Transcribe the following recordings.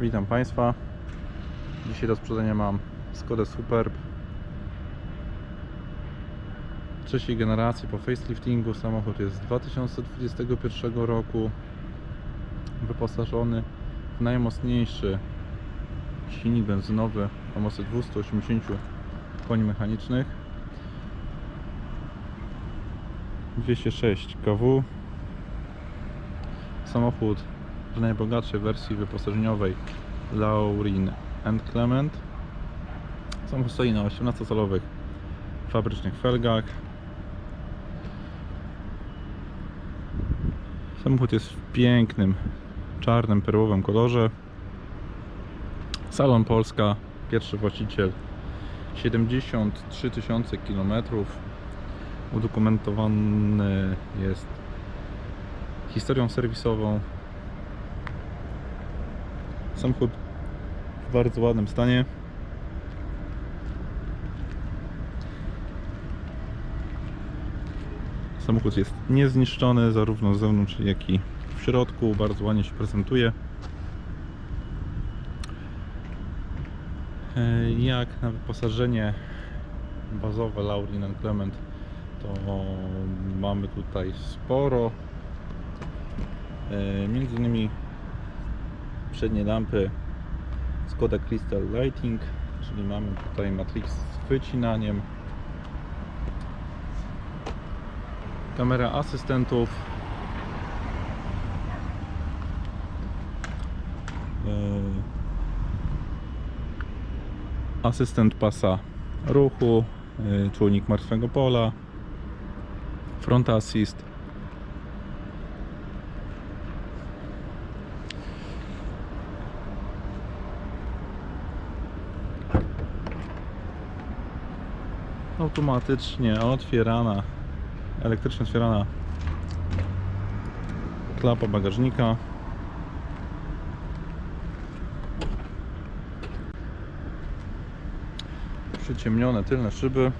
Witam Państwa. Dzisiaj do sprzedania mam Skoda Superb trzeciej generacji po faceliftingu. Samochód jest z 2021 roku. Wyposażony w najmocniejszy silnik benzynowy o mocy 280 koni mechanicznych. 206 kW. Samochód w najbogatszej wersji wyposażeniowej Laurin and Clement. Samochód stoi na 18-calowych fabrycznych felgach. Samochód jest w pięknym, czarnym, perłowym kolorze. Salon Polska, pierwszy właściciel 73 tysiące kilometrów. Udokumentowany jest historią serwisową. Samochód w bardzo ładnym stanie. Samochód jest niezniszczony zarówno z zewnątrz, jak i w środku. Bardzo ładnie się prezentuje. E, Jak na wyposażenie bazowe Laurin Clement to mamy tutaj sporo. E, Między innymi przednie lampy Skoda Crystal Lighting, czyli mamy tutaj Matrix z wycinaniem. Kamera asystentów. E, Asystent pasa ruchu, e, czujnik martwego pola, front assist. Automatycznie otwierana, elektrycznie otwierana klapa bagażnika. Przyciemnione tylne szyby.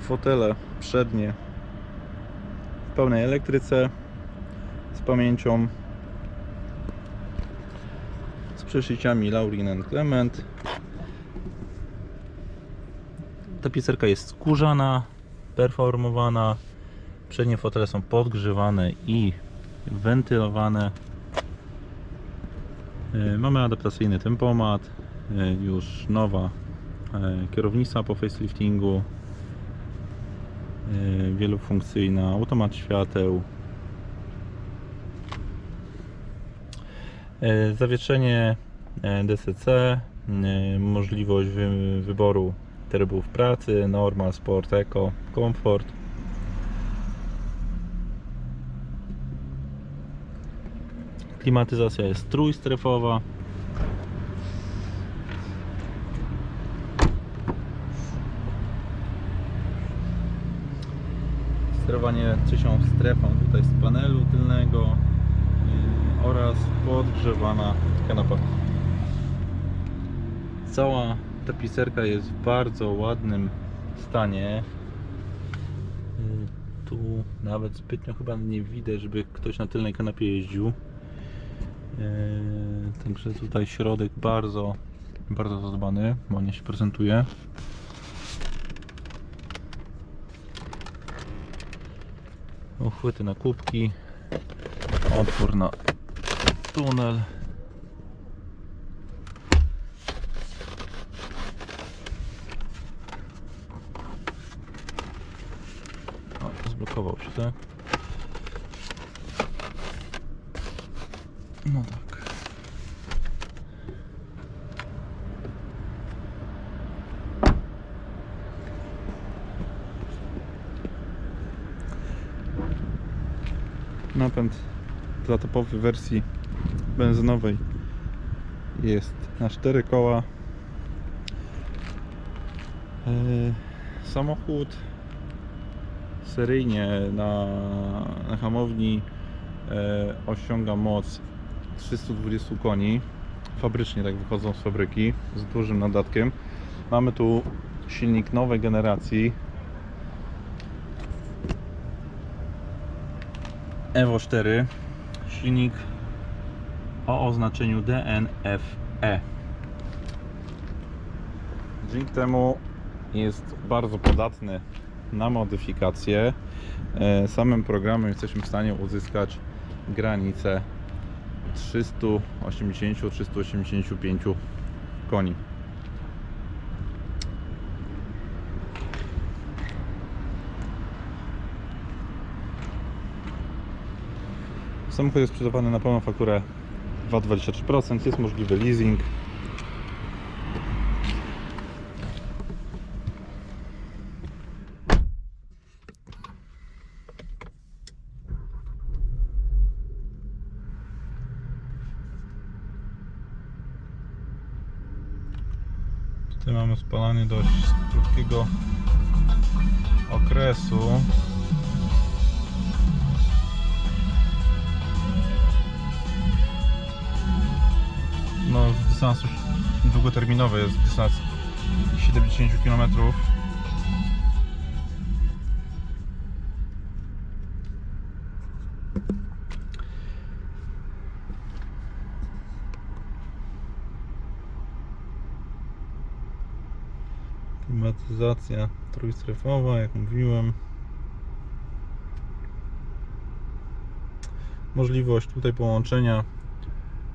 Fotele przednie pełnej elektryce z pamięcią z przeszyciami Laurin Clement. Tapicerka jest skórzana performowana przednie fotele są podgrzewane i wentylowane. E, mamy adaptacyjny tempomat e, już nowa e, kierownica po faceliftingu wielofunkcyjna, automat świateł, e, zawieszenie e, DCC, możliwość wy, wyboru trybów pracy, normal, sport, eco, komfort. Klimatyzacja jest trójstrefowa. Sterowanie trzecią strefą tutaj z panelu tylnego yy, oraz podgrzewana kanapa. Cała tapicerka jest w bardzo ładnym stanie. Yy, Tu nawet zbytnio chyba nie widać, żeby ktoś na tylnej kanapie jeździł. Yy, Także tutaj środek bardzo, bardzo zadbany, ładnie się prezentuje. Uchwyty na kubki, otwór na tunel. O, zblokował się, tak? No tak. Napęd dla topowej wersji benzynowej jest na 4 koła. E, Samochód seryjnie na, na hamowni e, osiąga moc 320 koni. Fabrycznie tak wychodzą z fabryki z dużym nadatkiem. Mamy tu silnik nowej generacji. Evo 4. Silnik o oznaczeniu DNFE. Dzięki temu jest bardzo podatny na modyfikacje. E, Samym programem jesteśmy w stanie uzyskać granicę 380-385 koni. Samochód jest sprzedawany na pełną fakturę VAT 23%, jest możliwy leasing. Tutaj mamy spalanie dość krótkiego okresu. Dystans już długoterminowy jest dystans 70 km. Klimatyzacja trójstrefowa, jak mówiłem. Możliwość tutaj połączenia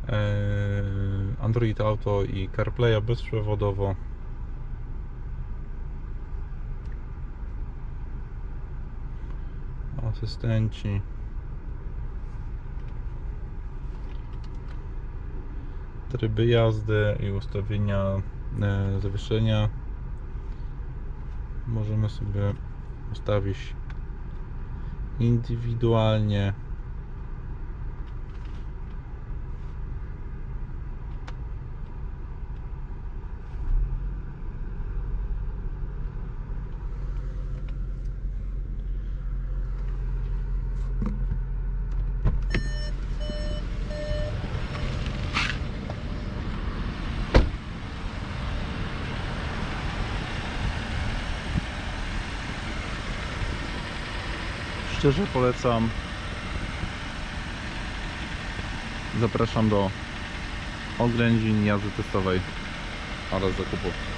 e, Android Auto i CarPlaya bezprzewodowo. Asystenci. Tryby jazdy i ustawienia e, zawieszenia. Możemy sobie ustawić indywidualnie. Szczerze polecam. Zapraszam do oględzin jazdy testowej oraz zakupu.